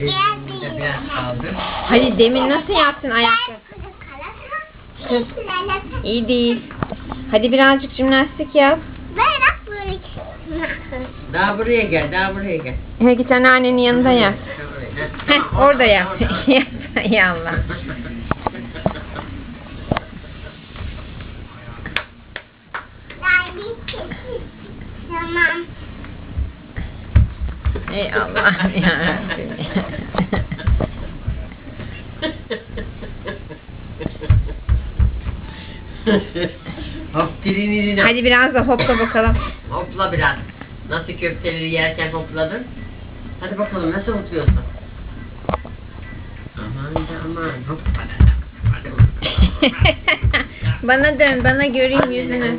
Elimizde biraz kaldı. Hadi demin nasıl yaptın ayakta? Kız. İyi değil. Hadi birazcık jimnastik yap. Daha buraya gel, daha buraya gel. He git anneannenin yanında yap. Heh, orada. Yap. Ya Allah. Tamam. Ey Allah yarabbim. Hop dirinini Hadi biraz da hopla bakalım. Hopla biraz. Nasıl köfteleri yerken hopladın? Hadi bakalım nasıl hopluyorsun? Aman da aman hop. Bana dön, bana göreyim yüzünü.